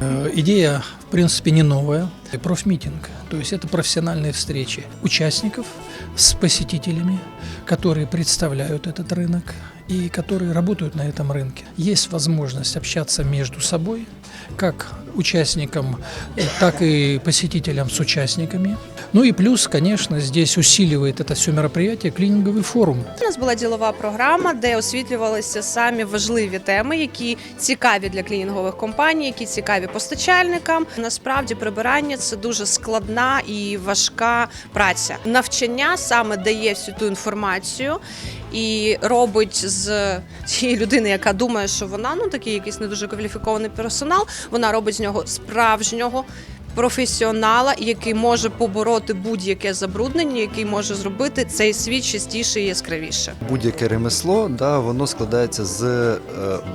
Э, Идея, в принципе, не новая. Профмитинг, то есть это профессиональные встречи участников с посетителями, которые представляют этот рынок и которые работают на этом рынке. Есть возможность общаться между собой, как участникам, э, так и посетителям с участниками. Ну и плюс, конечно, здесь усиливает это все мероприятие клининговый форум. У нас була ділова програма, де освітлювалися самі важливі теми, які цікаві для клінінгових компаній, які цікаві постачальникам. Насправді прибирання це дуже складна і важка праця. Навчання саме дає всю ту інформацію і робить з тієї людини, яка думає, що вона ну такий якийсь не дуже кваліфікований персонал. Вона робить з нього справжнього. Професіонала, який може побороти будь-яке забруднення, який може зробити цей світ чистіше і яскравіше. Будь-яке ремесло, да, воно складається з е,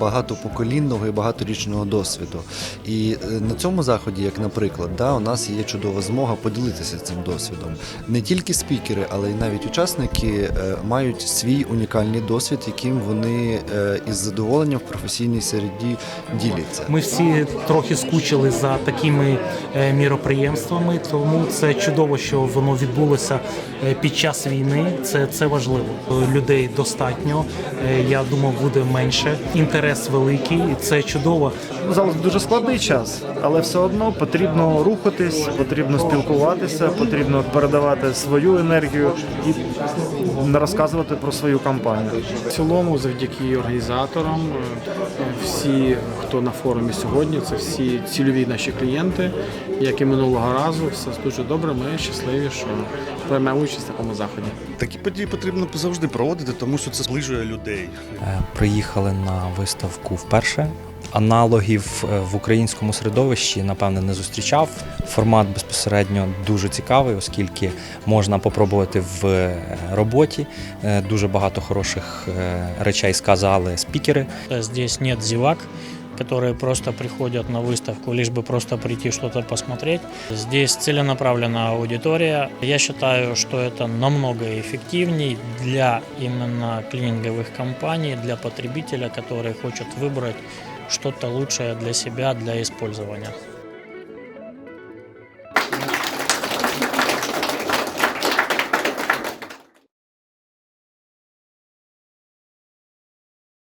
багатопоколінного і багаторічного досвіду. І е, на цьому заході, як наприклад, да, у нас є чудова змога поділитися цим досвідом. Не тільки спікери, але й навіть учасники е, мають свій унікальний досвід, яким вони із задоволенням в професійній середі діляться. Ми всі трохи скучили за такими міроприємствами, тому це чудово, що воно відбулося е, під час війни. Це, це важливо. Е, Людей достатньо. е, Я думав, буде менше. Інтерес великий, і це чудово. Зараз дуже складний час, але все одно потрібно рухатись, потрібно спілкуватися, потрібно передавати свою енергію і розказувати про свою компанію. В цілому, завдяки організаторам, е, всі, хто на форумі сьогодні, це всі цільові наші клієнти. Як і минулого разу, все дуже добре. Ми щасливі, що приймемо участь в такому заході. Такі події потрібно завжди проводити, тому що це зближує людей. Е, Приїхали на виставку вперше. Аналогів е, в українському середовищі, напевне, не зустрічав. Формат безпосередньо дуже цікавий, оскільки можна попробувати в е, роботі. Дуже багато хороших речей сказали спікери. Здесь нет зевак, которые просто приходят на выставку, лишь бы просто прийти что-то посмотреть. Здесь целенаправленная аудитория. Я считаю, что это намного эффективней для именно клининговых компаний, для потребителя, который хочет выбрать что-то лучшее для себя, для использования.